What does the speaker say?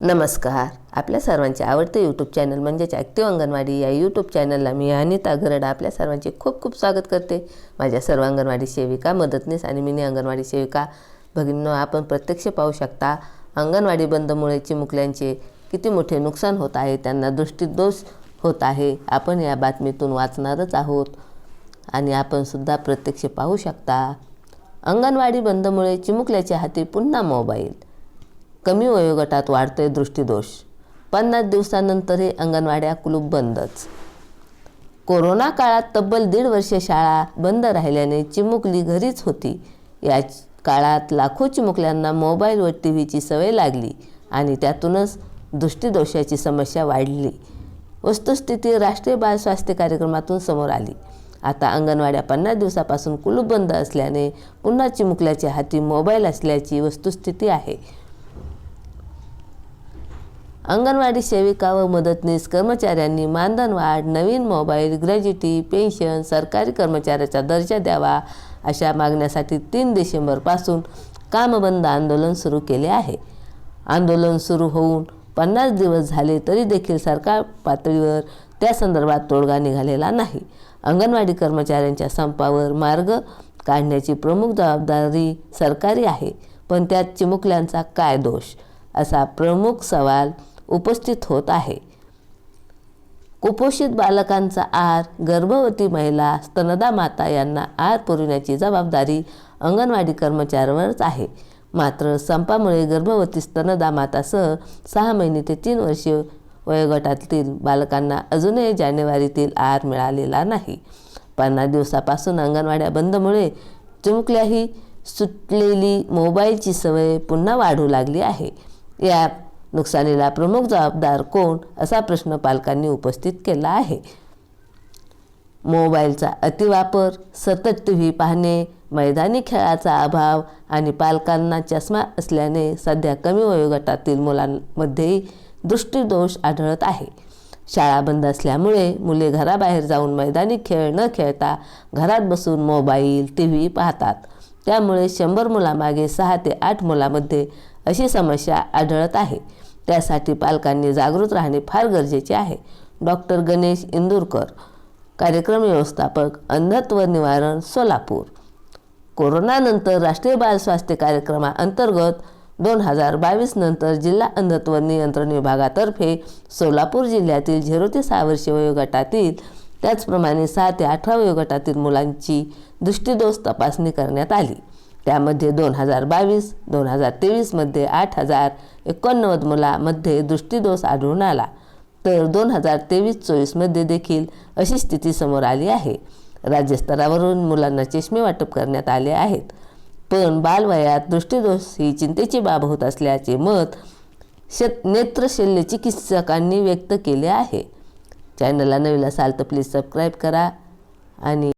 नमस्कार. आपल्या सर्वांचे आवडते यूट्यूब चॅनल म्हणजेच ॲक्टिव्ह अंगणवाडी या यूट्यूब चॅनलला मी अनिता गरडा आपल्या सर्वांचे खूप खूप स्वागत करते. माझ्या सर्व अंगणवाडी सेविका मदतनीस आणि मिनी अंगणवाडी सेविका भगिनींनो आपण प्रत्यक्ष पाहू शकता अंगणवाडी बंदमुळे चिमुकल्यांचे किती मोठे नुकसान होत आहे त्यांना दृष्टीदोष होत आहे. आपण या बातमीतून वाचणारच आहोत आणि आपणसुद्धा प्रत्यक्ष पाहू शकता. अंगणवाडी बंदमुळे चिमुकल्याच्या हाती पुन्हा मोबाईल. कमी वयोगटात वाढतोय दृष्टीदोष. पन्नास दिवसानंतरही अंगणवाड्या कुलूप बंदच. कोरोना काळात तब्बल दीड वर्ष शाळा बंद राहिल्याने चिमुकली घरीच होती. या काळात लाखो चिमुकल्यांना मोबाईल व टी व्हीची सवय लागली आणि त्यातूनच दृष्टीदोषाची समस्या वाढली. वस्तुस्थिती राष्ट्रीय बाल स्वास्थ्य कार्यक्रमातून समोर आली. आता अंगणवाड्या पन्नास दिवसापासून कुलूप बंद असल्याने पुन्हा चिमुकल्याच्या हाती मोबाईल असल्याची वस्तुस्थिती आहे. अंगणवाडी सेविका व मदतनीस कर्मचाऱ्यांनी मानधन वाढ नवीन मोबाईल ग्रॅज्युटी पेन्शन सरकारी कर्मचाऱ्याचा दर्जा द्यावा अशा मागण्यासाठी तीन डिसेंबरपासून कामबंद आंदोलन सुरू केले आहे. आंदोलन सुरू होऊन पन्नास दिवस झाले तरी देखील सरकार पातळीवर त्या संदर्भात तोडगा निघालेला नाही. अंगणवाडी कर्मचाऱ्यांच्या संपावर मार्ग काढण्याची प्रमुख जबाबदारी सरकारी आहे पण त्यात चिमुकल्यांचा काय दोष? असा प्रमुख सवाल उपस्थित होत आहे. कुपोषित बालकांचा आहार गर्भवती महिला स्तनदा माता यांना आहार पुरविण्याची जबाबदारी अंगणवाडी कर्मचाऱ्यांवरच आहे. मात्र संपामुळे गर्भवती स्तनदा मातासह सहा महिने ते तीन वर्षे वयोगटातील बालकांना अजूनही जानेवारीतील आहार मिळालेला नाही. पन्नास दिवसापासून अंगणवाड्या बंदमुळे चुमकल्याही सुटलेली मोबाईलची सवय पुन्हा वाढू लागली आहे. या नुकसानीला प्रमुख जबाबदार कोण असा प्रश्न पालकांनी उपस्थित केला आहे. मोबाईलचा अतिवापर सतत टी व्ही पाहणे मैदानी खेळाचा अभाव आणि पालकांना चष्मा असल्याने सध्या कमी वयोगटातील मुलांमध्येही दृष्टीदोष आढळत आहे. शाळा बंद असल्यामुळे मुले घराबाहेर जाऊन मैदानी खेळ न खेळता घरात बसून मोबाईल टी व्ही पाहतात. त्यामुळे शंभर मुलामागे सहा ते आठ मुलामध्ये अशी समस्या आढळत आहे. त्यासाठी पालकांनी जागृत राहणे फार गरजेचे आहे. डॉक्टर गणेश इंदूरकर कार्यक्रम व्यवस्थापक अंधत्व निवारण सोलापूर. कोरोनानंतर राष्ट्रीय बाल स्वास्थ्य कार्यक्रमाअंतर्गत दोन हजार बावीस नंतर जिल्हा अंधत्व नियंत्रण विभागातर्फे सोलापूर जिल्ह्यातील झिरो ते सहा वर्षे वयोगटातील त्याचप्रमाणे सहा ते अठरा वयोगटातील मुलांची दृष्टीदोष तपासणी करण्यात आली. त्यामध्ये दोन हजार बावीस दोन हजार तेवीसमध्ये आठ हजार एकोणनव्वद मुलामध्ये दृष्टीदोष आढळून आला. तर दोन हजार तेवीस चोवीसमध्ये देखील अशी स्थिती समोर आली आहे. राज्यस्तरावरून मुलांना चष्मे वाटप करण्यात आले आहेत. पण बालवयात दृष्टीदोष ही चिंतेची बाब होत असल्याचे मत श नेत्रशल्य चिकित्सकांनी व्यक्त केले आहे. चॅनलला नवीन असाल तर प्लीज सबस्क्राईब करा आणि